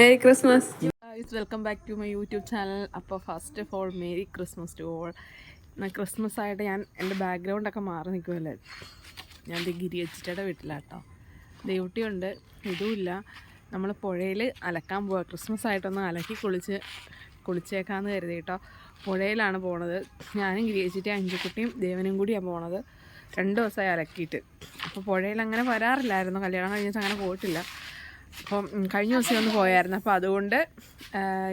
Merry Christmas welcome back to my YouTube channel അപ്പോൾ first of all merry Christmas to all Christmas ആയിട്ട് ഞാൻ എന്റെ ബാക്ക്ഗ്രൗണ്ടൊക്കെ മാറി നിൽക്കുമല്ലേ ഞാൻ ഗിരി അച്ചിറ്റയുടെ വീട്ടിലാട്ടോ. ഡ്യൂട്ടിയുണ്ട് ഇതുമില്ല. നമ്മൾ പുഴയിൽ അലക്കാൻ പോവുക ക്രിസ്മസ് ആയിട്ടൊന്ന് അലക്കി കുളിച്ച് കുളിച്ചേക്കാന്ന് കരുതി കേട്ടോ. പുഴയിലാണ് പോണത്. ഞാനും ഗിരിയച്ചിട്ട് അഞ്ചുക്കുട്ടിയും ദേവനും കൂടിയാണ് പോണത്. രണ്ട് ദിവസമായി അലക്കിയിട്ട്. അപ്പോൾ പുഴയിൽ അങ്ങനെ വരാറില്ലായിരുന്നു. കല്യാണം കഴിഞ്ഞിട്ട് അങ്ങനെ പോയിട്ടില്ല. അപ്പം കഴിഞ്ഞ ദിവസം ഒന്ന് പോയായിരുന്നു. അപ്പോൾ അതുകൊണ്ട്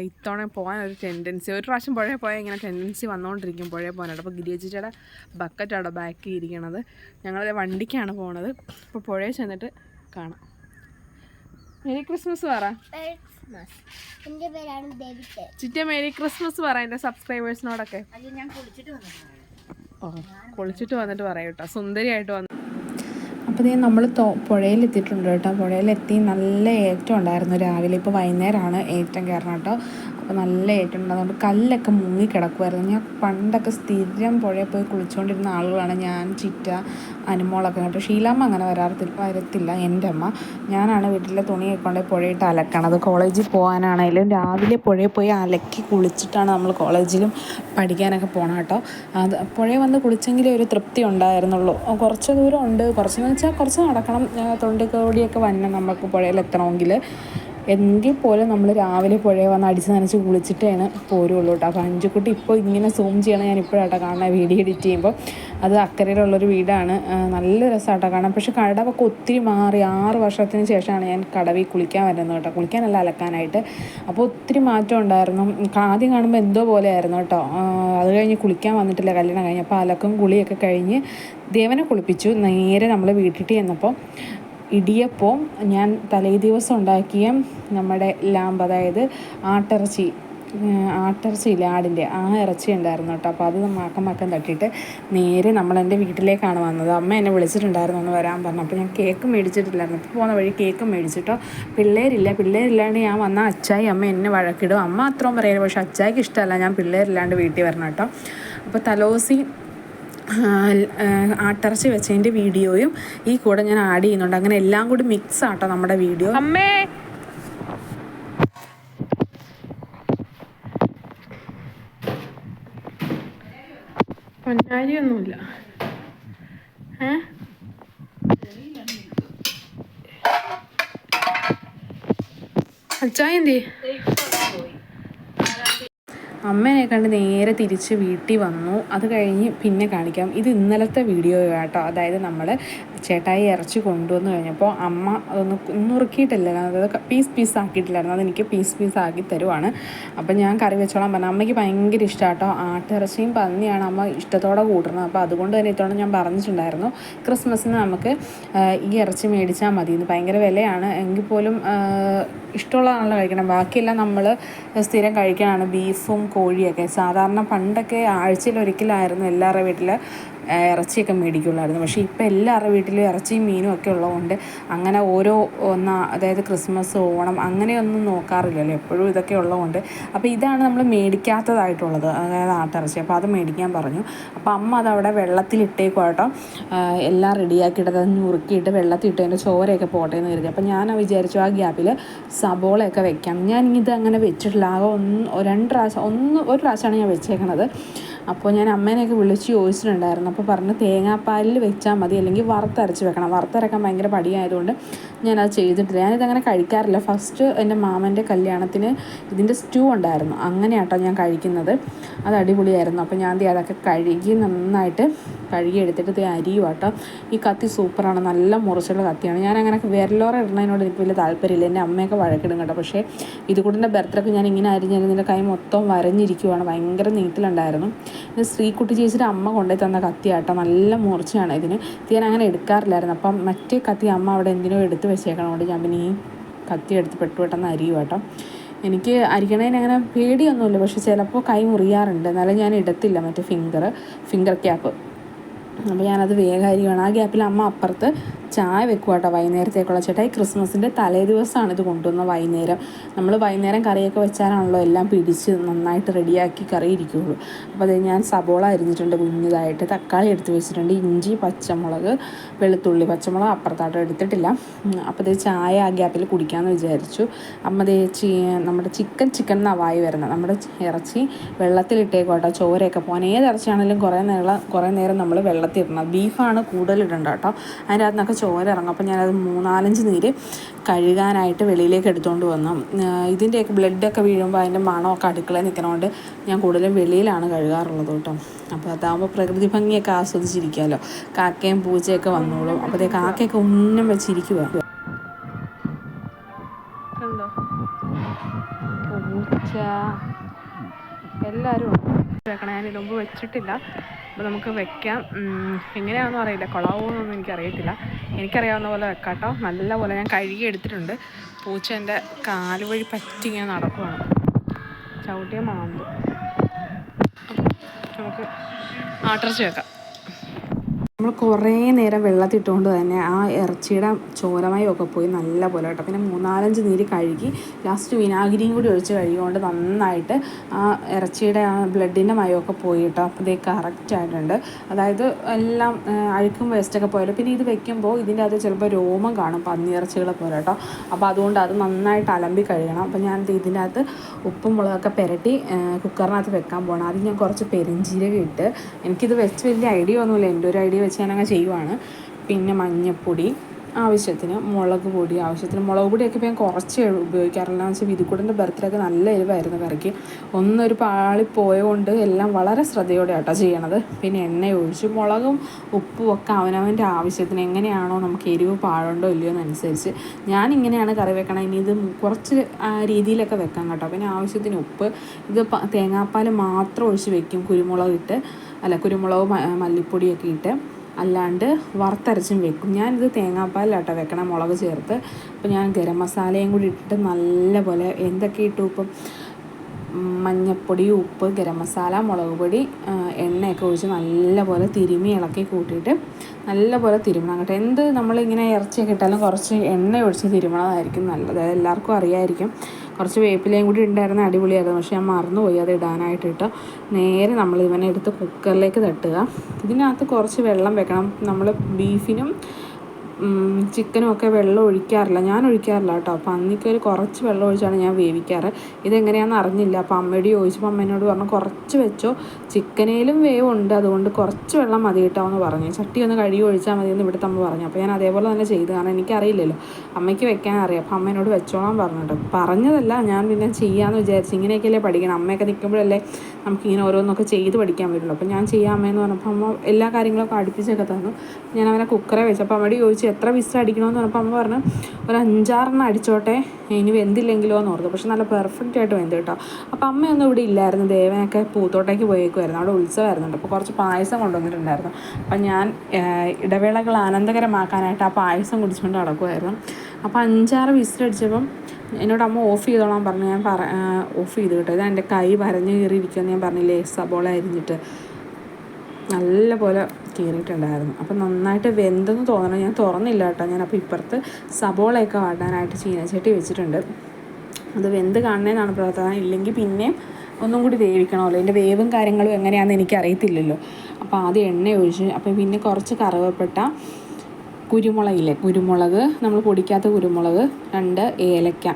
ഇത്തവണ പോകാൻ ഒരു ടെൻഡൻസി ഒരു പ്രാവശ്യം പുഴയെ പോയാൽ ഇങ്ങനെ ടെൻഡൻസി വന്നുകൊണ്ടിരിക്കും പുഴയെ പോകാനായിട്ട്. അപ്പോൾ ഗിരിയച്ചിയുടെ ബക്കറ്റാണ് ബാക്കി ഇരിക്കണത്. ഞങ്ങളത് വണ്ടിക്കാണ് പോണത്. അപ്പോൾ പുഴയിൽ ചെന്നിട്ട് കാണാം. മേരി ക്രിസ്മസ് പറ. എന്റെ പേരാണ് ഡേവിഡ് ചിറ്റ മേരി ക്രിസ്മസ് പറ എന്റെ സബ്സ്ക്രൈബേഴ്സിനോടൊക്കെ ഞാൻ കുളിച്ചിട്ട് ഓ കുളിച്ചിട്ട് വന്നിട്ട് പറയാം കേട്ടോ സുന്ദരിയായിട്ട് വന്നു ദേ നമ്മൾ പുഴയിലെത്തിയിട്ടുണ്ട് കേട്ടോ. പുഴയിലെത്തി നല്ല ഏറ്റം ഉണ്ടായിരുന്നു രാവിലെ. ഇപ്പോൾ വൈകുന്നേരമാണ് ഏറ്റം കയറണം കേട്ടോ. അപ്പോൾ നല്ല ഏറ്റുണ്ട്. അതുകൊണ്ട് കല്ലൊക്കെ മുങ്ങി കിടക്കുമായിരുന്നു ഞാൻ പണ്ടൊക്കെ സ്ഥിരം പുഴയിൽ പോയി കുളിച്ചുകൊണ്ടിരുന്ന ആളുകളാണ് ഞാൻ ചിറ്റ അനുമോളൊക്കെ. കേട്ടോ ഷീലാമ്മ അങ്ങനെ വരാറത്തി വരത്തില്ല എന്റെ അമ്മ. ഞാനാണ് വീട്ടിലെ തുണിയൊക്കെ കൊണ്ട് പുഴയിട്ട് അലക്കണത്. കോളേജിൽ പോകാനാണെങ്കിലും രാവിലെ പുഴയിൽ പോയി അലക്കി കുളിച്ചിട്ടാണ് നമ്മൾ കോളേജിലും പഠിക്കാനൊക്കെ പോകണം കേട്ടോ. അത് പുഴയിൽ വന്ന് കുളിച്ചെങ്കിലേ ഒരു തൃപ്തി ഉണ്ടായിരുന്നുള്ളൂ. കുറച്ച് ദൂരം ഉണ്ട്. കുറച്ചെന്ന് വെച്ചാൽ കുറച്ച് നടക്കണം. തൊണ്ടിക്കോടിയൊക്കെ വന്നു നമുക്ക് പുഴയിൽ എത്തണമെങ്കിൽ. എങ്കിൽ പോലും നമ്മൾ രാവിലെ പുഴയെ വന്ന് അടിച്ച് നനച്ച് കുളിച്ചിട്ടാണ് പോരുള്ളൂ കേട്ടോ. അപ്പോൾ അഞ്ചുക്കുട്ടി ഇപ്പോൾ ഇങ്ങനെ സൂം ചെയ്യണം ഞാൻ ഇപ്പോഴാട്ടോ കാണുന്നത് വീഡിയോ എഡിറ്റ് ചെയ്യുമ്പോൾ അത് അക്കരയിലുള്ളൊരു വീടാണ്. നല്ല രസമാട്ടോ കാണാൻ. പക്ഷേ കടവൊക്കെ ഒത്തിരി മാറി. ആറ് വർഷത്തിന് ശേഷമാണ് ഞാൻ കടവിൽ കുളിക്കാൻ വരുന്നത് കേട്ടോ. കുളിക്കാനല്ല അലക്കാനായിട്ട്. അപ്പോൾ ഒത്തിരി മാറ്റം ഉണ്ടായിരുന്നു. ആദ്യം കാണുമ്പോൾ എന്തോ പോലെ ആയിരുന്നു കേട്ടോ അത് കഴിഞ്ഞ് കുളിക്കാൻ വന്നിട്ടില്ല. കല്യാണം കഴിഞ്ഞ്. അപ്പോൾ അലക്കും കുളിയൊക്കെ കഴിഞ്ഞ് ദേവനെ കുളിപ്പിച്ചു. നേരെ നമ്മൾ വീട്ടിൽ ചെന്നപ്പോൾ ഇടിയപ്പവും ഞാൻ തലേ ദിവസം ഉണ്ടാക്കിയ നമ്മുടെ ലാമ്പ് അതായത് ആട്ടിറച്ചി ആട്ടിറച്ചി ആടിന്റെ ആ ഇറച്ചി ഉണ്ടായിരുന്നു കേട്ടോ. അപ്പോൾ അത് മാക്കം മാക്കം തട്ടിയിട്ട് നേരെ നമ്മളെന്റെ വീട്ടിലേക്കാണ് വന്നത്. അമ്മ എന്നെ വിളിച്ചിട്ടുണ്ടായിരുന്നു ഒന്ന് വരാൻ പറഞ്ഞു. അപ്പോൾ ഞാൻ കേക്ക് മേടിച്ചിട്ടില്ലായിരുന്നു. അപ്പോൾ പോകുന്ന വഴി കേക്ക് മേടിച്ചിട്ടോ പിള്ളേരില്ല പിള്ളേരില്ലാണ്ട് ഞാൻ വന്ന അച്ചായി അമ്മ എന്നെ വഴക്കിടും. അമ്മ അത്രയും പറയില്ല പക്ഷേ അച്ചായിക്ക് ഇഷ്ടമല്ല. ഞാൻ പിള്ളേരില്ലാണ്ട് വീട്ടിൽ വരണം കേട്ടോ. അപ്പോൾ തലോസി ആട്ടിറച്ചി വെച്ചതിന്റെ വീഡിയോയും ഈ കൂടെ ഞാൻ ആഡ് ചെയ്യുന്നുണ്ട്. അങ്ങനെ എല്ലാം കൂടി മിക്സ് ആട്ടോ നമ്മുടെ വീഡിയോ. അമ്മേ. പൊന്നാരിയൊന്നുമില്ല ഏ? അച്ചായ എന്തേ അമ്മേനെ കണ്ട് നേരെ തിരിച്ച് വീട്ടിൽ വന്നു. അത് കഴിഞ്ഞ് പിന്നെ കാണിക്കാം. ഇത് ഇന്നലത്തെ വീഡിയോ കേട്ടോ അതായത് നമ്മൾ ചേട്ടായി ഇറച്ചി കൊണ്ടുവന്ന് കഴിഞ്ഞപ്പോൾ അമ്മ അതൊന്ന് നുറുക്കിയിട്ടില്ല. അതായത് പീസ് പീസ് ആക്കിയിട്ടില്ലായിരുന്നു. അതെനിക്ക് പീസ് പീസ് ആക്കി തരുവാണ്. അപ്പം ഞാൻ കറി വെച്ചോളാം പറഞ്ഞു. അമ്മയ്ക്ക് ഭയങ്കര ഇഷ്ടമാട്ടോ ആട്ടിറച്ചിയും പന്നിയാണ് അമ്മ ഇഷ്ടത്തോടെ കൂട്ടുന്നത്. അപ്പോൾ അതുകൊണ്ട് തന്നെ ഇത്തവണ ഞാൻ പറഞ്ഞിട്ടുണ്ടായിരുന്നു ക്രിസ്മസിന് നമുക്ക് ഈ ഇറച്ചി മേടിച്ചാൽ മതി. ഇത് ഭയങ്കര വിലയാണ്. എങ്കിൽ പോലും ഇഷ്ടമുള്ളതാണല്ലോ കഴിക്കണം. ബാക്കിയെല്ലാം നമ്മൾ സ്ഥിരം കഴിക്കാനാണ് ബീഫും കോഴിയൊക്കെ. സാധാരണ പണ്ടൊക്കെ ആഴ്ചയിൽ ഒരിക്കലായിരുന്നു എല്ലാവരുടെ വീട്ടിൽ ഇറച്ചിയൊക്കെ മേടിക്കുള്ളായിരുന്നു. പക്ഷേ ഇപ്പോൾ എല്ലാവരുടെ വീട്ടിലും ഇറച്ചിയും മീനും ഒക്കെ ഉള്ളതുകൊണ്ട് അങ്ങനെ ഓരോ ഒന്ന അതായത് ക്രിസ്മസ് ഓണം അങ്ങനെയൊന്നും നോക്കാറില്ലല്ലോ. എപ്പോഴും ഇതൊക്കെ ഉള്ളതുകൊണ്ട്. അപ്പോൾ ഇതാണ് നമ്മൾ മേടിക്കാത്തതായിട്ടുള്ളത് അതായത് ആട്ടിറച്ചി. അപ്പോൾ അത് മേടിക്കാൻ പറഞ്ഞു. അപ്പോൾ അമ്മ അതവിടെ വെള്ളത്തിലിട്ടേക്കും കേട്ടോ. എല്ലാം റെഡിയാക്കിയിട്ട് അത് ഞുറുക്കിയിട്ട് വെള്ളത്തിലിട്ട് അതിന്റെ ചോരയൊക്കെ പോട്ടെ എന്ന് കരുതി. അപ്പോൾ ഞാൻ വിചാരിച്ചു ആ ഗ്യാപ്പിൽ സബോളയൊക്കെ വെക്കാം. ഞാൻ ഇത് അങ്ങനെ വെച്ചിട്ടില്ല. ആകെ ഒന്ന് രണ്ട് പ്രാവശ്യം ഒന്ന് ഒരു പ്രാവശ്യമാണ് ഞാൻ വെച്ചേക്കണത്. അപ്പോൾ ഞാൻ അമ്മേനെയൊക്കെ വിളിച്ച് ചോദിച്ചിട്ടുണ്ടായിരുന്നു. അപ്പോൾ പറഞ്ഞ് തേങ്ങാപ്പാലിൽ വെച്ചാൽ മതി അല്ലെങ്കിൽ വറുത്തരച്ച് വെക്കണം. വറുത്തരക്കാൻ ഭയങ്കര പടിയായതുകൊണ്ട് ഞാനത് ചെയ്തിട്ടില്ല. ഞാനിതങ്ങനെ കഴിക്കാറില്ല. ഫസ്റ്റ് എന്റെ മാമന്റെ കല്യാണത്തിന് ഇതിന്റെ സ്റ്റൂ ഉണ്ടായിരുന്നു. അങ്ങനെയാട്ടോ ഞാൻ കഴിക്കുന്നത്. അത് അടിപൊളിയായിരുന്നു. അപ്പോൾ ഞാൻ അതൊക്കെ കഴുകി നന്നായിട്ട് കഴുകി എടുത്തിട്ട് ഇത് അരിയും കേട്ടോ ഈ കത്തി സൂപ്പറാണ്. നല്ല മുറിച്ചുള്ള കത്തിയാണ്. ഞാൻ അങ്ങനെ വിരലോറ ഇടുന്നതിനോട് എനിക്ക് വലിയ താല്പര്യമില്ല. എന്റെ അമ്മയൊക്കെ വഴക്കിടും കേട്ടോ. പക്ഷേ ഇത് ബർത്ത്ഡേക്ക് ഞാൻ ഇങ്ങനെ അരിഞ്ഞാൽ ഇതിന്റെ കൈ മൊത്തം വരഞ്ഞിരിക്കുവാണ്. ഭയങ്കര നീറ്റിലുണ്ടായിരുന്നു. ഇത് ശ്രീകുട്ടി ചേച്ചിയുടെ അമ്മ കൊണ്ടുപോയി തന്ന കത്തിയാട്ടോ. നല്ല മൂർച്ചയാണ് ഇതിന്. ഇത് ഞാൻ അങ്ങനെ എടുക്കാറില്ലായിരുന്നു. അപ്പം മറ്റേ കത്തി അമ്മ അവിടെ എന്തിനോ എടുത്ത് വെച്ചേക്കണോണ്ട് ഞാൻ പിന്നെ ഈ കത്തി എടുത്ത് പെട്ടു പെട്ടെന്ന് അരിയും കേട്ടോ. എനിക്ക് അരിക്കണതിന് അങ്ങനെ പേടിയൊന്നുമില്ല. പക്ഷെ ചിലപ്പോൾ കൈ മുറിയാറുണ്ട്. എന്നാലും ഞാൻ ഇടത്തില്ല മറ്റേ ഫിംഗർ ഫിംഗർ ക്യാപ്പ് അപ്പോൾ ഞാനത് വേഗം അരിയാണ് ആ ഗ്യാപ്പിൽ അമ്മ അപ്പുറത്ത് ചായ വെക്കുക കേട്ടോ വൈകുന്നേരത്തേക്കുള്ള. ചേട്ടാ ഈ ക്രിസ്മസിന്റെ തലേ ദിവസമാണ് ഇത് കൊണ്ടുവന്ന വൈകുന്നേരം. നമ്മൾ വൈകുന്നേരം കറിയൊക്കെ വെച്ചാലാണല്ലോ എല്ലാം പിടിച്ച് നന്നായിട്ട് റെഡിയാക്കി കറി ഇരിക്കുകയുള്ളൂ അപ്പോൾ അത് ഞാൻ സബോള അരിഞ്ഞിട്ടുണ്ട് കുഞ്ഞതായിട്ട്. തക്കാളി എടുത്ത് വെച്ചിട്ടുണ്ട്. ഇഞ്ചി പച്ചമുളക് വെളുത്തുള്ളി പച്ചമുളക് അപ്പുറത്തായിട്ട് എടുത്തിട്ടില്ല. അപ്പോൾ ഇത് ചായ ആ ഗ്യാപ്പിൽ കുടിക്കാമെന്ന് വിചാരിച്ചു. അമ്മ ദേ നമ്മുടെ ചിക്കൻ ചിക്കൻ എന്നാണ് വായി വരുന്നത്. നമ്മുടെ ഇറച്ചി വെള്ളത്തിലിട്ടേക്കോട്ടോ ചോരയൊക്കെ പോകാൻ. ഏത് ഇറച്ചിയാണെങ്കിലും കുറേ നേരം കുറേ നേരം നമ്മൾ വെള്ളത്തിൽ ഇടണം ബീഫാണ് കൂടുതൽ ഇടണ്ട കേട്ടോ. അതിന്റെ അകത്ത് നിന്നൊക്കെ ചോര ഇറങ്ങും അപ്പോൾ ഞാനത് മൂന്നാലഞ്ച് നീര് കഴുകാനായിട്ട് വെളിയിലേക്ക് എടുത്തുകൊണ്ട് വന്നു. ഇതിന്റെയൊക്കെ ബ്ലഡൊക്കെ വീഴുമ്പോൾ അതിന്റെ മണമൊക്കെ അടുക്കളയിൽ നിൽക്കണോണ്ട് ഞാൻ കൂടുതലും വെളിയിലാണ് കഴുകാറുള്ളത് കേട്ടോ. അപ്പോൾ അതാകുമ്പോൾ പ്രകൃതി ഭംഗിയൊക്കെ ആസ്വദിച്ചിരിക്കാമല്ലോ കാക്കയും പൂച്ചയൊക്കെ വന്നോളും. അപ്പോൾ അതേ കാക്കയൊക്കെ ഉന്നം വെച്ചിരിക്കുക കണ്ടോ? പൂച്ച. എല്ലാവരും വെക്കണം ഞാൻ ഇതിന് വെച്ചിട്ടില്ല. അപ്പോൾ നമുക്ക് വെക്കാം. എങ്ങനെയാണെന്ന് അറിയില്ല. കൊളാവോന്നൊന്നും എനിക്കറിയത്തില്ല. എനിക്കറിയാവുന്ന പോലെ വെക്കാം കേട്ടോ നല്ല പോലെ ഞാൻ കഴുകി എടുത്തിട്ടുണ്ട്. പൂച്ച എന്റെ കാലുവഴി പറ്റി ഇങ്ങനെ നടക്കുവാണ്. ചവിട്ടിയ മാന്തു. നമുക്ക് ആട്ടിറച്ചി വെക്കാം. നമ്മൾ കുറേ നേരം വെള്ളത്തിട്ടുകൊണ്ട് തന്നെ ആ ഇറച്ചിയുടെ ചോരമയൊക്കെ പോയി നല്ല പോലെ കേട്ടോ. പിന്നെ മൂന്നാലഞ്ച് നീര് കഴുകി ലാസ്റ്റ് വിനാഗിരിയും കൂടി ഒഴിച്ച് കഴുകിക്കൊണ്ട് നന്നായിട്ട് ആ ഇറച്ചിയുടെ ആ ബ്ലഡിന്റെ മയമൊക്കെ പോയി കേട്ടോ. അപ്പോൾ ഇത് കറക്റ്റ് ആയിട്ടുണ്ട്. അതായത് എല്ലാം അഴുക്കും വേസ്റ്റൊക്കെ പോയാലും പിന്നെ ഇത് വെക്കുമ്പോൾ ഇതിന്റെ അത് ചിലപ്പോൾ രോമം കാണും പന്നിയിറച്ചികളെ പോലെ കേട്ടോ. അപ്പോൾ അതുകൊണ്ട് അത് നന്നായിട്ട് അലമ്പി കഴുകണം. അപ്പോൾ ഞാൻ ഇത് ഇതിന്റെ അകത്ത് ഉപ്പും മുളകൊക്കെ പുരട്ടി കുക്കറിനകത്ത് വെക്കാൻ പോകണം അത് ഞാൻ കുറച്ച് പെരിഞ്ചീരകം ഇട്ട് എനിക്കിത് വെച്ച് വലിയ ഐഡിയ ഒന്നുമില്ല. എന്റെ ഒരു ഐഡിയ വെച്ച് ഞാനങ്ങ് ചെയ്യുവാണ്. പിന്നെ മഞ്ഞൾപ്പൊടി ആവശ്യത്തിന് മുളക് പൊടി ആവശ്യത്തിന് മുളക് പൊടിയൊക്കെ ഇപ്പം ഞാൻ കുറച്ച് ഉപയോഗിക്കാറില്ല എന്ന് വെച്ചാൽ വിധിക്കൂടന്റെ ബർത്ത്ഡേക്ക് നല്ല എരിവായിരുന്നു കറിക്ക്. ഒന്നൊരു പാളി പോയതുകൊണ്ട് എല്ലാം വളരെ ശ്രദ്ധയോടെ ആട്ടോ ചെയ്യണത്. പിന്നെ എണ്ണ ഒഴിച്ച് മുളകും ഉപ്പും ഒക്കെ അവനവന്റെ ആവശ്യത്തിന് എങ്ങനെയാണോ നമുക്ക് എരിവ് പാഴുണ്ടോ ഇല്ലയോ എന്നനുസരിച്ച് ഞാൻ ഇങ്ങനെയാണ് കറി വെക്കണത്. ഇനി ഇത് കുറച്ച് രീതിയിലൊക്കെ വെക്കാം കേട്ടോ. പിന്നെ ആവശ്യത്തിന് ഉപ്പ് ഇത് തേങ്ങാപ്പാൽ മാത്രം ഒഴിച്ച് വെക്കും. കുരുമുളക് ഇട്ട് അല്ല കുരുമുളക് മല്ലിപ്പൊടിയൊക്കെ ഇട്ട്. അല്ലാണ്ട് വറുത്തരച്ചും വെക്കും. ഞാനിത് തേങ്ങാപ്പാലിലാട്ടോ വെക്കണം മുളക് ചേർത്ത്. അപ്പോൾ ഞാൻ ഗരം മസാലയും കൂടി ഇട്ടിട്ട് നല്ലപോലെ എന്തൊക്കെ ഇട്ടു? ഇപ്പം മഞ്ഞപ്പൊടി ഉപ്പ് ഗരം മസാല മുളക് പൊടി എണ്ണയൊക്കെ ഒഴിച്ച് നല്ലപോലെ തിരുമി ഇളക്കി കൂട്ടിയിട്ട് നല്ലപോലെ തിരുമണം കേട്ടോ. എന്ത് നമ്മളിങ്ങനെ ഇറച്ചിയൊക്കെ ഇട്ടാലും കുറച്ച് എണ്ണ ഒഴിച്ച് തിരുമണതായിരിക്കും നല്ലത്. എല്ലാവർക്കും അറിയായിരിക്കും. കുറച്ച് വേപ്പിലയും കൂടി ഉണ്ടായിരുന്ന അടിപൊളിയായിരുന്നു പക്ഷെ ഞാൻ മറന്നുപോയി അത് ഇടാനായിട്ട് ഇട്ടോ നേരെ നമ്മൾ ഇവനെ എടുത്ത് കുക്കറിലേക്ക് തട്ടുക. ഇതിനകത്ത് കുറച്ച് വെള്ളം വെക്കണം. നമ്മൾ ബീഫിനും ചിക്കനും ഒക്കെ വെള്ളം ഒഴിക്കാറില്ല. ഞാൻ ഒഴിക്കാറില്ല കേട്ടോ. അപ്പം അന്നിക്ക് ഒരു കുറച്ച് വെള്ളം ഒഴിച്ചാണ് ഞാൻ വേവിക്കാറ്. ഇതെങ്ങനെയാണെന്ന് അറിഞ്ഞില്ല. അപ്പം അമ്മയോട് ചോദിച്ചപ്പോൾ അമ്മേനോട് പറഞ്ഞു കുറച്ച് വെച്ചോ. ചിക്കനേലും വേവുണ്ട്. അതുകൊണ്ട് കുറച്ച് വെള്ളം മതി കേട്ടോ എന്ന് പറഞ്ഞു. ചട്ടി ഒന്ന് കഴുകി ഒഴിച്ചാൽ മതി എന്ന് ഇവിടുത്തെ അമ്മ പറഞ്ഞു. അപ്പോൾ ഞാൻ അതേപോലെ തന്നെ ചെയ്തു. കാരണം എനിക്കറിയില്ലല്ലോ. അമ്മയ്ക്ക് വെക്കാൻ അറിയാം. അപ്പം അമ്മേനോട് വെച്ചോളാൻ പറഞ്ഞിട്ട്. പറഞ്ഞതല്ല ഞാൻ പിന്നെ ചെയ്യാമെന്ന് വിചാരിച്ചു ഇങ്ങനെയൊക്കെയല്ലേ പഠിക്കണം. അമ്മയൊക്കെ നിൽക്കുമ്പോഴല്ലേ നമുക്കിങ്ങനെ ഓരോന്നൊക്കെ ചെയ്ത് പഠിക്കാൻ പറ്റുള്ളൂ. അപ്പോൾ ഞാൻ ചെയ്യാമെന്ന് പറഞ്ഞപ്പോൾ അമ്മ എല്ലാ കാര്യങ്ങളൊക്കെ അടുപ്പിച്ചൊക്കെ തന്നു. ഞാൻ അവനെ കുക്കറെ വെച്ചു അപ്പോൾ അമ്മയോട് ചോദിച്ചു എത്ര വിസിൽ അടിക്കണമെന്ന് പറഞ്ഞപ്പോൾ അമ്മ പറഞ്ഞു ഒരു അഞ്ചാറെണ്ണം അടിച്ചോട്ടെ ഇനി വെന്തില്ലെങ്കിലോ എന്ന് ഓർത്തു. പക്ഷെ നല്ല പെർഫെക്റ്റ് ആയിട്ട് വെന്ത് കേട്ടോ. അപ്പോൾ അമ്മയൊന്നും ഇവിടെ ഇല്ലായിരുന്നു. ദേവനൊക്കെ പൂത്തോട്ടേക്ക് പോയേക്കുമായിരുന്നു അവിടെ ഉത്സവമായിരുന്നുണ്ട് അപ്പോൾ കുറച്ച് പായസം കൊണ്ടുവന്നിട്ടുണ്ടായിരുന്നു. അപ്പം ഞാൻ ഇടവേളകൾ ആനന്ദകരമാക്കാനായിട്ട് ആ പായസം കുടിച്ചുകൊണ്ട് നടക്കുമായിരുന്നു അപ്പോൾ അഞ്ചാറ് വിസിലടിച്ചപ്പം എന്നോട് അമ്മ ഓഫ് ചെയ്തോളാൻ പറഞ്ഞു. ഞാൻ പറ ഓഫ് ചെയ്ത് കേട്ടോ. ഇതാ എന്റെ കൈ വരഞ്ഞ് കയറിയിരിക്കുമെന്ന് ഞാൻ പറഞ്ഞില്ലേ സബോള അരിഞ്ഞിട്ട്. നല്ല പോലെ കീറിയിട്ടുണ്ടായിരുന്നു അപ്പം നന്നായിട്ട് വെന്തെന്ന് തോന്നണം. ഞാൻ തുറന്നില്ല കേട്ടോ. ഞാൻ അപ്പോൾ ഇപ്പുറത്ത് സബോളയൊക്കെ വാടാനായിട്ട് ചീനച്ചട്ടി വെച്ചിട്ടുണ്ട്. അത് വെന്ത് കാണണമെന്നാണ് പ്രവർത്തനം. ഇല്ലെങ്കിൽ പിന്നെയും ഒന്നും കൂടി വേവിക്കണമല്ലോ. അതിന്റെ വേവും കാര്യങ്ങളും എങ്ങനെയാണെന്ന് എനിക്കറിയത്തില്ലല്ലോ. അപ്പോൾ ആദ്യം എണ്ണ ഒഴിച്ച് അപ്പോൾ പിന്നെ കുറച്ച് കറുവപ്പെട്ട കുരുമുളകില്ലേ? കുരുമുളക് നമ്മൾ പൊടിക്കാത്ത കുരുമുളക് രണ്ട് ഏലക്ക.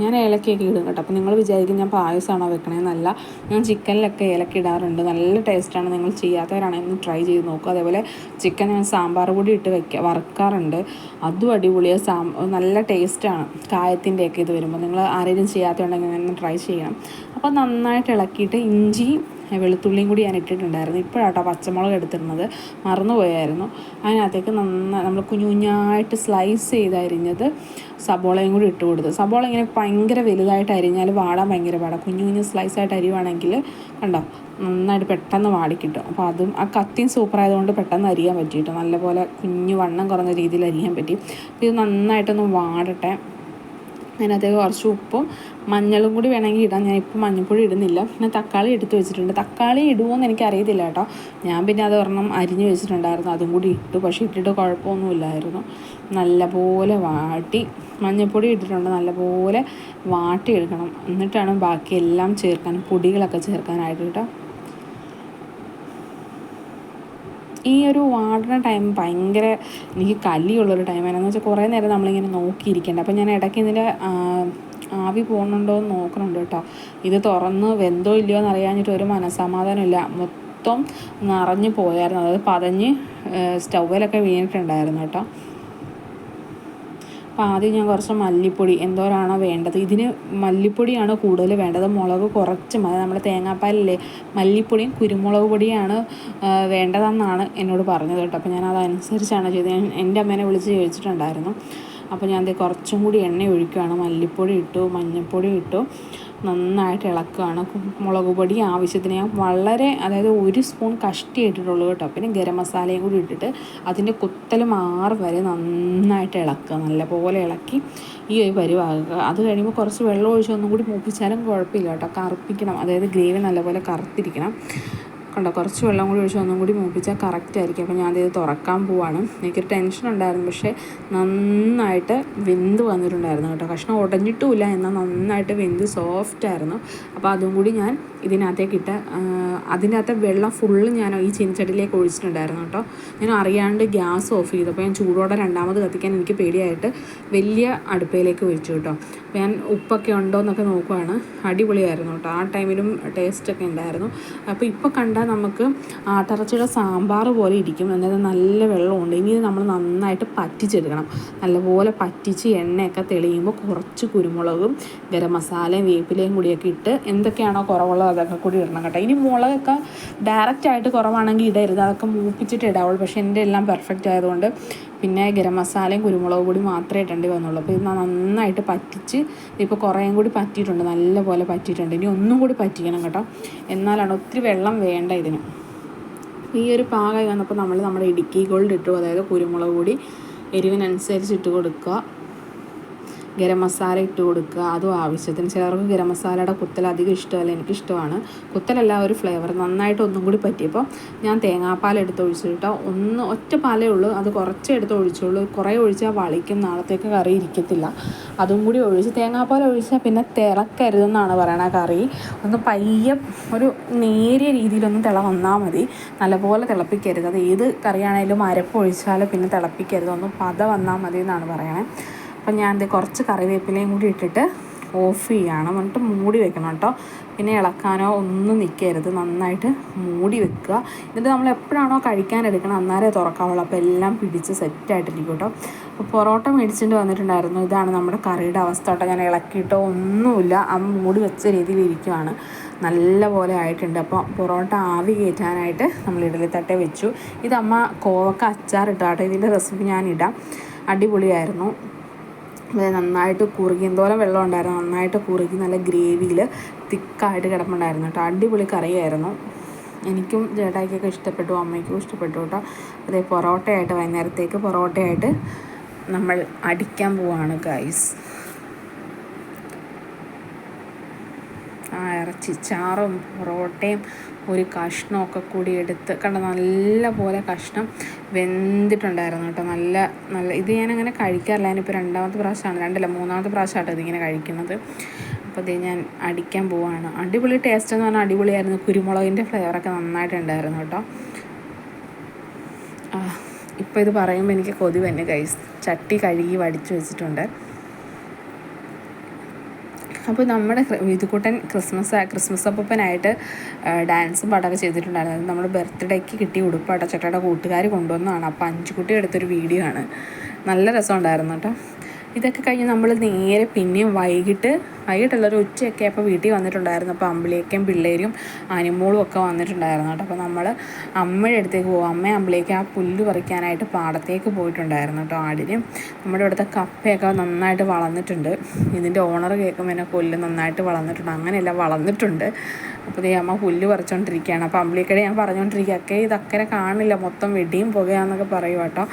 ഞാൻ ഏലക്കയൊക്കെ ഇടും കേട്ടോ. അപ്പോൾ നിങ്ങൾ വിചാരിക്കും ഞാൻ പായസമാണോ വെക്കണേന്നല്ല ഞാൻ ചിക്കനിലൊക്കെ ഏലക്ക ഇടാറുണ്ട്. നല്ല ടേസ്റ്റാണ്. നിങ്ങൾ ചെയ്യാത്തവരാണെങ്കിൽ ഒന്ന് ട്രൈ ചെയ്ത് നോക്കുക അതേപോലെ ചിക്കൻ ഞാൻ സാമ്പാർ പൊടി ഇട്ട് വെക്കുക വറുക്കാറുണ്ട്. അതും അടിപൊളിയാണ് സാ നല്ല ടേസ്റ്റാണ്. കായത്തിന്റെയൊക്കെ ഇത് വരുമ്പോൾ നിങ്ങൾ ആരെങ്കിലും ചെയ്യാത്തതുണ്ടെങ്കിൽ ഒന്ന് ട്രൈ ചെയ്യണം. അപ്പോൾ നന്നായിട്ട് ഇളക്കിയിട്ട് ഇഞ്ചി വെളുത്തുള്ളിയും കൂടി ഞാൻ ഇട്ടിട്ടുണ്ടായിരുന്നു. ഇപ്പോഴാട്ടോ പച്ചമുളക് എടുത്തിരുന്നത് മറന്നുപോയായിരുന്നു. അതിനകത്തേക്ക് നന്നായി നമ്മൾ കുഞ്ഞു കുഞ്ഞായിട്ട് സ്ലൈസ് ചെയ്ത് അരിഞ്ഞത് സബോളയും കൂടി ഇട്ട് കൊടുത്തു. സബോള ഇങ്ങനെ ഭയങ്കര വലുതായിട്ട് അരിഞ്ഞാൽ വാടാൻ ഭയങ്കര പാടാണ് കുഞ്ഞു കുഞ്ഞു സ്ലൈസായിട്ട് അരിയുവാണെങ്കിൽ കണ്ടോ നന്നായിട്ട് പെട്ടെന്ന് വാടിക്കിട്ടും അപ്പോൾ അതും ആ കത്തിയും സൂപ്പർ ആയതുകൊണ്ട് പെട്ടെന്ന് അരിയാൻ പറ്റിയിട്ട്? നല്ലപോലെ കുഞ്ഞു വണ്ണം കുറഞ്ഞ രീതിയിൽ അരിയാൻ പറ്റി. അപ്പോൾ ഇത് നന്നായിട്ടൊന്ന് വാടട്ടെ. അതിനകത്തേക്ക് കുറച്ച് ഉപ്പും മഞ്ഞളും കൂടി വേണമെങ്കിൽ ഇടാം. ഞാൻ ഇപ്പോൾ മഞ്ഞൾപ്പൊടി ഇടുന്നില്ല. പിന്നെ തക്കാളി എടുത്ത് വെച്ചിട്ടുണ്ട്. തക്കാളി ഇടുമോയെന്ന് എനിക്ക് അറിയത്തില്ല കേട്ടോ. ഞാൻ പിന്നെ അത് ഒരെണ്ണം അരിഞ്ഞ് വെച്ചിട്ടുണ്ടായിരുന്നു. അതും കൂടി ഇട്ടു. പക്ഷേ ഇട്ടിട്ട് കുഴപ്പമൊന്നുമില്ലായിരുന്നു. നല്ലപോലെ വാട്ടി മഞ്ഞൾപ്പൊടി ഇട്ടിട്ടുണ്ട്. നല്ലപോലെ വാട്ടി എടുക്കണം എന്നിട്ടാണ് ബാക്കി എല്ലാം ചേർക്കാൻ പൊടികളൊക്കെ ചേർക്കാനായിട്ട് കേട്ടോ. ഈ ഒരു വാടുന്ന ടൈം ഭയങ്കര എനിക്ക് കലിയുള്ളൊരു ടൈമാണ് എന്ന് വെച്ചാൽ കുറേ നേരം നമ്മളിങ്ങനെ നോക്കിയിരിക്കേണ്ട. അപ്പം ഞാൻ ഇടയ്ക്ക് ഇതിന്റെ ആവി പോകുന്നുണ്ടോ എന്ന് നോക്കണുണ്ട് കേട്ടോ. ഇത് തുറന്ന് വെന്തോ ഇല്ലയോ എന്ന് അറിയാഞ്ഞിട്ട് ഒരു മനസ്സമാധാനമില്ല മൊത്തം നിറഞ്ഞു പോയായിരുന്നു. അതായത് പതഞ്ഞ് സ്റ്റൗവിലൊക്കെ വീണിട്ടുണ്ടായിരുന്നു കേട്ടോ. അപ്പോൾ ആദ്യം ഞാൻ കുറച്ച് മല്ലിപ്പൊടി എന്തോരാണോ വേണ്ടത്? ഇതിന് മല്ലിപ്പൊടിയാണ് കൂടുതൽ വേണ്ടത്? മുളക് കുറച്ച് മതി. നമ്മുടെ തേങ്ങാപ്പാലില്ലേ? മല്ലിപ്പൊടിയും കുരുമുളക് പൊടിയാണ് വേണ്ടതെന്നാണ് എന്നോട് പറഞ്ഞത് കേട്ടോ. അപ്പോൾ ഞാൻ അതനുസരിച്ചാണ് ചെയ്തത്. ഞാൻ എന്റെ അമ്മേനെ വിളിച്ച് ചോദിച്ചിട്ടുണ്ടായിരുന്നു. അപ്പോൾ ഞാൻ കുറച്ചും കൂടി എണ്ണ ഒഴിക്കുകയാണ് മല്ലിപ്പൊടി ഇട്ടു മഞ്ഞൾപ്പൊടി ഇട്ടു. നന്നായിട്ട് ഇളക്കുകയാണ്. മുളക് പൊടി ആവശ്യത്തിന് ഞാൻ വളരെ അതായത് ഒരു സ്പൂൺ കഷ്ടി ഇട്ടിട്ടുള്ളൂ കേട്ടോ. പിന്നെ ഗരം മസാലയും കൂടി ഇട്ടിട്ട് അതിന്റെ കുത്തൽ ആറ് വരെ നന്നായിട്ട് ഇളക്കുക. നല്ലപോലെ ഇളക്കി ഈ ഒരു പരിവാകുക അത് കഴിയുമ്പോൾ കുറച്ച് വെള്ളം ഒഴിച്ച് ഒന്നും കൂടി മൂപ്പിച്ചാലും കുഴപ്പമില്ല കേട്ടോ. കറുപ്പിക്കണം. അതായത് ഗ്രേവി നല്ലപോലെ കറുത്തിരിക്കണം. കണ്ടോ കുറച്ച് വെള്ളം കൂടി ഒഴിച്ച് ഒന്നും കൂടി മൂപ്പിച്ചാൽ കറക്റ്റ് ആയിരിക്കും. അപ്പോൾ ഞാൻ ഇത് തുറക്കാൻ പോവാണ്. എനിക്കൊരു ടെൻഷൻ ഉണ്ടായിരുന്നു. പക്ഷേ നന്നായിട്ട് വെന്ത് വന്നിട്ടുണ്ടായിരുന്നു കേട്ടോ. കഷ്ണം ഉടഞ്ഞിട്ടുമില്ല എന്നാൽ നന്നായിട്ട് വെന്ത് സോഫ്റ്റ് ആയിരുന്നു. അപ്പോൾ അതും കൂടി ഞാൻ ഇതിനകത്തേക്ക് ഇട്ട് അതിന്റെ അകത്തെ വെള്ളം ഫുള്ള് ഞാൻ ഈ ചീനിച്ചട്ടിലേക്ക് ഒഴിച്ചിട്ടുണ്ടായിരുന്നു കേട്ടോ. ഞാൻ അറിയാണ്ട് ഗ്യാസ് ഓഫ് ചെയ്തു. അപ്പോൾ ഞാൻ ചൂടോടെ രണ്ടാമത് കത്തിക്കാൻ എനിക്ക് പേടിയായിട്ട് വലിയ അടുപ്പയിലേക്ക് ഒഴിച്ചു കേട്ടോ. ഞാൻ ഉപ്പൊക്കെ ഉണ്ടോ എന്നൊക്കെ നോക്കുവാണ്. അടിപൊളിയായിരുന്നു കേട്ടോ. ആ ടൈമിലും ടേസ്റ്റൊക്കെ ഉണ്ടായിരുന്നു. അപ്പോൾ ഇപ്പോൾ കണ്ടാൽ നമുക്ക് ആട്ടിറച്ചിയുടെ സാമ്പാർ പോലെ ഇരിക്കും. അതായത് നല്ല വെള്ളമുണ്ട്. ഇനി നമ്മൾ നന്നായിട്ട് പറ്റിച്ചെടുക്കണം. നല്ലപോലെ പറ്റിച്ച് എണ്ണയൊക്കെ തെളിയുമ്പോൾ കുറച്ച് കുരുമുളകും ഗരം മസാലയും വേപ്പിലയും കൂടിയൊക്കെ ഇട്ട് എന്തൊക്കെയാണോ കുറവുള്ളത് അതൊക്കെ കൂടി ഇടണം കേട്ടോ. ഇനി മുളകൊക്കെ ഡയറക്റ്റ് ആയിട്ട് കുറവാണെങ്കിൽ ഇടരുത്. അതൊക്കെ മൂപ്പിച്ചിട്ട് ഇടാവുള്ളൂ. പക്ഷേ എന്റെ എല്ലാം പെർഫെക്റ്റ് ആയതുകൊണ്ട് പിന്നെ ഗരം മസാലയും കുരുമുളക് പൊടി മാത്രമേ ഇടേണ്ടി വന്നുള്ളൂ. അപ്പോൾ ഇത് നന്നായിട്ട് പറ്റിച്ച് ഇപ്പോൾ കുറേയും കൂടി പറ്റിയിട്ടുണ്ട്. നല്ലപോലെ പറ്റിയിട്ടുണ്ട്. ഇനി ഒന്നും കൂടി പറ്റിക്കണം കേട്ടോ. എന്നാലാണ് ഒത്തിരി വെള്ളം വേണ്ട ഇതിന്. ഈ ഒരു പാകമായി വന്നപ്പോൾ നമ്മൾ നമ്മുടെ ഇടുക്കി ഗോൾഡ് ഇട്ടു. അതായത് കുരുമുളക് പൊടി എരിവിനനുസരിച്ച് ഇട്ട് കൊടുക്കുക. ഗരം മസാല ഇട്ട് കൊടുക്കുക. അതും ആവശ്യത്തിന്. ചിലർക്ക് ഗരം മസാലയുടെ കുത്തൽ അധികം ഇഷ്ടമല്ല. എനിക്ക് ഇഷ്ടമാണ് കുത്തലല്ല ഒരു ഫ്ലേവർ നന്നായിട്ട് ഒന്നും കൂടി പറ്റിയപ്പോൾ ഞാൻ തേങ്ങാപ്പാൽ എടുത്ത് ഒഴിച്ചിട്ടോ ഒന്ന് ഒറ്റ പാലേ ഉള്ളൂ. അത് കുറച്ച് എടുത്ത് ഒഴിച്ചുള്ളൂ. കുറേ ഒഴിച്ചാൽ വളിക്കും. നാളത്തേക്ക് കറി ഇരിക്കത്തില്ല. അതും കൂടി ഒഴിച്ച് തേങ്ങാപ്പാൽ ഒഴിച്ചാൽ പിന്നെ തിളക്കരുതെന്നാണ് പറയണ കറി. ഒന്ന് പയ്യെ ഒരു നേരിയ രീതിയിലൊന്ന് തിള വന്നാൽ മതി. നല്ലപോലെ തിളപ്പിക്കരുത്. അത് ഏത് അരപ്പ് ഒഴിച്ചാൽ പിന്നെ തിളപ്പിക്കരുത്. ഒന്ന് പത വന്നാൽ മതി എന്നാണ് പറയണേ. അപ്പം ഞാൻ ഇത് കുറച്ച് കറിവേപ്പിലയും കൂടി ഇട്ടിട്ട് ഓഫ് ചെയ്യണം. എന്നിട്ട് മൂടി വെക്കണം കേട്ടോ. പിന്നെ ഇളക്കാനോ ഒന്നും നിൽക്കരുത്. നന്നായിട്ട് മൂടി വെക്കുക. എന്നിട്ട് നമ്മൾ എപ്പോഴാണോ കഴിക്കാൻ എടുക്കണം അന്നേരം തുറക്കാവുള്ളൂ. അപ്പോൾ എല്ലാം പിടിച്ച് സെറ്റായിട്ടിരിക്കും കേട്ടോ. അപ്പോൾ പൊറോട്ട മേടിച്ചിട്ട് വന്നിട്ടുണ്ടായിരുന്നു. ഇതാണ് നമ്മുടെ കറിയുടെ അവസ്ഥ കേട്ടോ. ഞാൻ ഇളക്കിയിട്ടോ ഒന്നുമില്ല. ആ മൂടി വെച്ച രീതിയിൽ ഇരിക്കുവാണ്. നല്ല പോലെ ആയിട്ടുണ്ട്. അപ്പോൾ പൊറോട്ട ആവി കയറ്റാനായിട്ട് നമ്മൾ ഇഡലിത്തട്ട വെച്ചു. ഇതമ്മ കോവക്ക അച്ചാറിട്ടാട്ടോ ഇതിന്റെ റെസിപ്പി ഞാൻ ഇടാം. അടിപൊളിയായിരുന്നു. നന്നായിട്ട് കുറുകി എന്തോരം വെള്ളം ഉണ്ടായിരുന്നു. നന്നായിട്ട് കുറുകി നല്ല ഗ്രേവിയിൽ തിക്കായിട്ട് കിടപ്പുണ്ടായിരുന്നു കേട്ടോ. അടിപൊളി കറിയായിരുന്നു. എനിക്കും ചേട്ടായിക്കൊക്കെ ഇഷ്ടപ്പെട്ടു. അമ്മയ്ക്കും ഇഷ്ടപ്പെട്ടു കേട്ടോ. അതേ പൊറോട്ടയായിട്ട് വൈകുന്നേരത്തേക്ക് പൊറോട്ടയായിട്ട് നമ്മൾ അടിക്കാൻ പോവാണ് ഗൈസ് ആ ഇറച്ചി ചാറും പൊറോട്ടയും ഒരു കഷ്ണമൊക്കെ കൂടി എടുത്ത് കണ്ട? നല്ല പോലെ കഷ്ണം വെന്തിട്ടുണ്ടായിരുന്നു കേട്ടോ. നല്ല നല്ല ഇത് ഞാനങ്ങനെ കഴിക്കാറില്ല. ഞാനിപ്പോൾ രണ്ടാമത്തെ പ്രാവശ്യമാണ് രണ്ടല്ല മൂന്നാമത്തെ പ്രാവശ്യമാട്ടോ ഇതിങ്ങനെ കഴിക്കുന്നത്. അപ്പോൾ ഇത് ഞാൻ അടിക്കാൻ പോവാണ്. അടിപൊളി ടേസ്റ്റ് എന്ന് പറഞ്ഞാൽ അടിപൊളിയായിരുന്നു. കുരുമുളകിന്റെ ഫ്ലേവറൊക്കെ നന്നായിട്ടുണ്ടായിരുന്നു കേട്ടോ. ഇപ്പോൾ ഇത് പറയുമ്പോൾ എനിക്ക് കൊതി തന്നെ കൈസ് ചട്ടി കഴുകി വടിച്ചു വെച്ചിട്ടുണ്ട്. അപ്പോൾ നമ്മുടെ വിധുക്കുട്ടൻ ക്രിസ്മസ് ക്രിസ്മസ് അപ്പൂപ്പനായിട്ട് ഡാൻസും പാട്ടൊക്കെ ചെയ്തിട്ടുണ്ടായിരുന്നു. നമ്മൾ ബർത്ത്ഡേക്ക് കിട്ടിയ ഉടുപ്പാട്ട ചേട്ടയുടെ കൂട്ടുകാർ കൊണ്ടുവന്നതാണ്. അപ്പോൾ അഞ്ചുകുട്ടി എടുത്തൊരു വീഡിയോ ആണ്. നല്ല രസമുണ്ടായിരുന്നു കേട്ടോ. ഇതൊക്കെ കഴിഞ്ഞ് നമ്മൾ നേരെ പിന്നെയും വൈകിട്ട് വൈകിട്ടുള്ള ഒരു ഉച്ചയൊക്കെ അപ്പോൾ വീട്ടിൽ വന്നിട്ടുണ്ടായിരുന്നു. അപ്പോൾ അമ്പിളിയൊക്കെയും പിള്ളേരും അനിമോളും ഒക്കെ വന്നിട്ടുണ്ടായിരുന്നു കേട്ടോ. അപ്പോൾ നമ്മൾ അമ്മയുടെ അടുത്തേക്ക് പോകും അമ്മയും അമ്പിളിയൊക്കെ ആ പുല്ല് പറിക്കാനായിട്ട് പാടത്തേക്ക് പോയിട്ടുണ്ടായിരുന്നു കേട്ടോ ആടിന്. നമ്മുടെ ഇവിടുത്തെ കപ്പയൊക്കെ നന്നായിട്ട് വളർന്നിട്ടുണ്ട്. ഇതിന്റെ ഓണർ കേൾക്കുമ്പോൾ എന്നെ പുല്ല് നന്നായിട്ട് വളർന്നിട്ടുണ്ട്. അങ്ങനെയല്ല വളർന്നിട്ടുണ്ട്. അപ്പോൾ ഈ അമ്മ പുല്ല് പറിച്ചുകൊണ്ടിരിക്കുകയാണ് അപ്പോൾ അമ്പിളിക്കടെ ഞാൻ പറഞ്ഞുകൊണ്ടിരിക്കുക ഒക്കെ ഇതക്കരെ കാണില്ല. മൊത്തം വെടിയും പുകയാന്നൊക്കെ പറയും കേട്ടോ.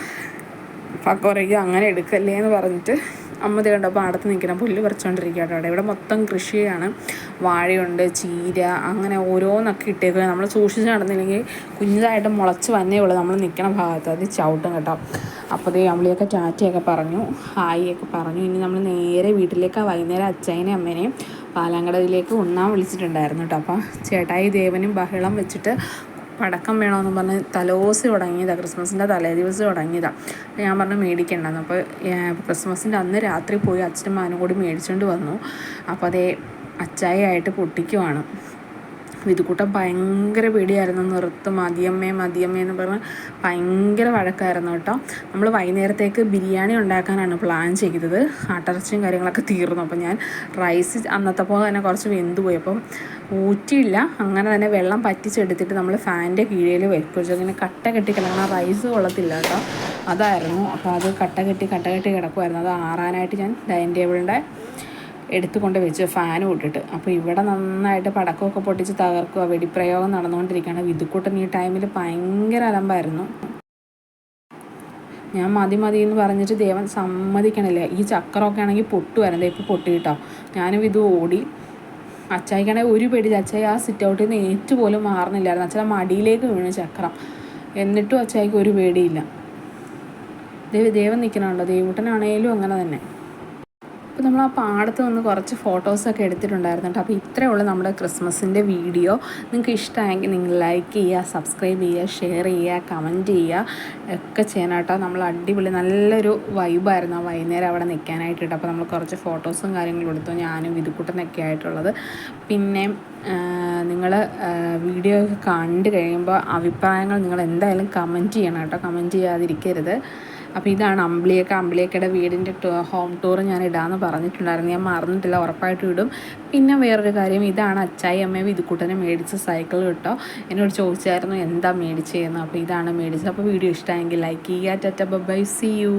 അപ്പോൾ അങ്ങനെ എടുക്കല്ലേ എന്ന് പറഞ്ഞിട്ട് അമ്മ കണ്ടപ്പോൾ പാടത്ത് നിൽക്കണം പുല്ല് പറിച്ചുകൊണ്ടിരിക്കുക കേട്ടോ. അവിടെ ഇവിടെ മൊത്തം കൃഷിയാണ്. വാഴയുണ്ട് ചീര അങ്ങനെ ഓരോന്നൊക്കെ ഇട്ടേക്കുക നമ്മൾ സൂക്ഷിച്ച് നടന്നില്ലെങ്കിൽ കുഞ്ഞതായിട്ട് മുളച്ച് വന്നേ ഉള്ളൂ. നമ്മൾ നിൽക്കണ ഭാഗത്ത്. അത് ചവിട്ടും കേട്ടോ. അപ്പോൾ ദേ അമ്മളിയൊക്കെ ടാറ്റയൊക്കെ പറഞ്ഞു ഹായിയൊക്കെ പറഞ്ഞു. ഇനി നമ്മൾ നേരെ വീട്ടിലേക്ക് വൈകുന്നേരം അച്ചായനെയും അമ്മേനെയും പാലാങ്കടയിലേക്ക് ഉണ്ണാൻ വിളിച്ചിട്ടുണ്ടായിരുന്നു കേട്ടോ. അപ്പോൾ ചേട്ടായി ദേവനും ബഹളം വെച്ചിട്ട് പടക്കം വേണമെന്ന് പറഞ്ഞ് തലോസി തുടങ്ങിയതാണ് ക്രിസ്മസിന്റെ തലേ ദിവസം തുടങ്ങിയതാണ് ഞാൻ പറഞ്ഞു മേടിക്കണ്ടെന്ന്. അപ്പോൾ ക്രിസ്മസിന്റെ അന്ന് രാത്രി പോയി അച്ഛനും മാനും കൂടി മേടിച്ചുകൊണ്ട് വന്നു. അപ്പോൾ അതേ അച്ചായായിട്ട് പൊട്ടിക്കുവാണ്. വിധുക്കൂട്ടം ഭയങ്കര പേടിയായിരുന്നു. നിർത്ത് മതിയമ്മേ മതിയമ്മേ എന്ന് പറഞ്ഞ് ഭയങ്കര വഴക്കായിരുന്നു കേട്ടോ. നമ്മൾ വൈകുന്നേരത്തേക്ക് ബിരിയാണി ഉണ്ടാക്കാനാണ് പ്ലാൻ ചെയ്തത്. ആട്ടിറച്ചിയും കാര്യങ്ങളൊക്കെ തീർന്നു. അപ്പോൾ ഞാൻ റൈസ് അന്നത്തെ പോലെ തന്നെ കുറച്ച് വെന്തുപോയി. അപ്പം ഊറ്റിയില്ല. അങ്ങനെ തന്നെ വെള്ളം പറ്റിച്ചെടുത്തിട്ട് നമ്മൾ ഫാനിന്റെ കീഴിൽ വെക്കും. ഇങ്ങനെ കട്ട കെട്ടി കിടക്കണം റൈസ് കൊള്ളത്തില്ല കേട്ടോ. അതായിരുന്നു. അപ്പോൾ അത് കട്ട കെട്ടി കട്ട കെട്ടി കിടക്കുമായിരുന്നു അത് ആറാനായിട്ട് ഞാൻ ഡൈനിങ് ടേബിളിന്റെ എടുത്തുകൊണ്ട് വെച്ച് ഫാൻ ഇട്ടിട്ട്. അപ്പോൾ ഇവിടെ നന്നായിട്ട് പടക്കമൊക്കെ പൊട്ടിച്ച് തകർക്കുക വെടിപ്രയോഗം നടന്നുകൊണ്ടിരിക്കുകയാണ്. വിതുക്കൂട്ടൻ ഈ ടൈമിൽ ഭയങ്കര അലമ്പായിരുന്നു. ഞാൻ മതി മതി എന്ന് പറഞ്ഞിട്ട് ദേവൻ സമ്മതിക്കണില്ല. ഈ ചക്രമൊക്കെ ആണെങ്കിൽ പൊട്ടുമായിരുന്നു ഇപ്പോൾ പൊട്ടിയിട്ടോ ഞാനും ഇത് ഓടി അച്ചായിക്കാണെങ്കിൽ ഒരു പേടി അച്ചായി ആ സിറ്റ് ഔട്ടിൽ നിന്ന് ഏറ്റുപോലും മാറുന്നില്ലായിരുന്നു. അച്ഛൻ മടിയിലേക്ക് വീണു ചക്രം. എന്നിട്ടും അച്ചായിക്ക് ഒരു പേടിയില്ല. ദേവ ദേവൻ നിൽക്കണുണ്ടോ? ദേവൂട്ടനാണേലും അങ്ങനെ തന്നെ. അപ്പോൾ നമ്മൾ ആ പാടത്ത് നിന്ന് കുറച്ച് ഫോട്ടോസൊക്കെ എടുത്തിട്ടുണ്ടായിരുന്നു കേട്ടോ അപ്പോൾ ഇത്രയേ ഉള്ളൂ നമ്മുടെ ക്രിസ്മസിന്റെ വീഡിയോ. നിങ്ങൾക്ക് ഇഷ്ടമായെങ്കിൽ നിങ്ങൾ ലൈക്ക് ചെയ്യുക സബ്സ്ക്രൈബ് ചെയ്യുക ഷെയർ ചെയ്യുക കമന്റ് ചെയ്യുക ഒക്കെ ചെയ്യണം കേട്ടോ. നമ്മൾ അടിപൊളി നല്ലൊരു വൈബായിരുന്നു ആ വൈകുന്നേരം അവിടെ നിൽക്കാനായിട്ട്. കേട്ടോ അപ്പോൾ നമ്മൾ കുറച്ച് ഫോട്ടോസും കാര്യങ്ങളും എടുത്തു. ഞാനും വിധുക്കുട്ടനൊക്കെ ആയിട്ടുള്ളത്. പിന്നെ നിങ്ങൾ വീഡിയോ കണ്ടു കഴിയുമ്പോൾ അഭിപ്രായങ്ങൾ നിങ്ങൾ എന്തായാലും കമന്റ് ചെയ്യണം കേട്ടോ. കമന്റ് ചെയ്യാതിരിക്കരുത്. അപ്പോൾ ഇതാണ് അമ്പിളിയൊക്കെ. അമ്പിളിയൊക്കെയുടെ വീടിന്റെ ഹോം ടൂർ ഞാൻ ഇടാമെന്ന് പറഞ്ഞിട്ടുണ്ടായിരുന്നു. ഞാൻ മറന്നിട്ടില്ല ഉറപ്പായിട്ടും ഇടും. പിന്നെ വേറൊരു കാര്യം ഇതാണ് അച്ചായി അമ്മയും ഇതുകൂട്ടനെ മേടിച്ച സൈക്കിൾ കേട്ടോ. എന്നോട് ചോദിച്ചായിരുന്നു എന്താ മേടിച്ചതെന്ന് അപ്പോൾ ഇതാണ് മേടിച്ചത്. അപ്പോൾ വീഡിയോ ഇഷ്ടമായെങ്കിൽ ലൈക്ക് ചെയ്യുക. Tata by C U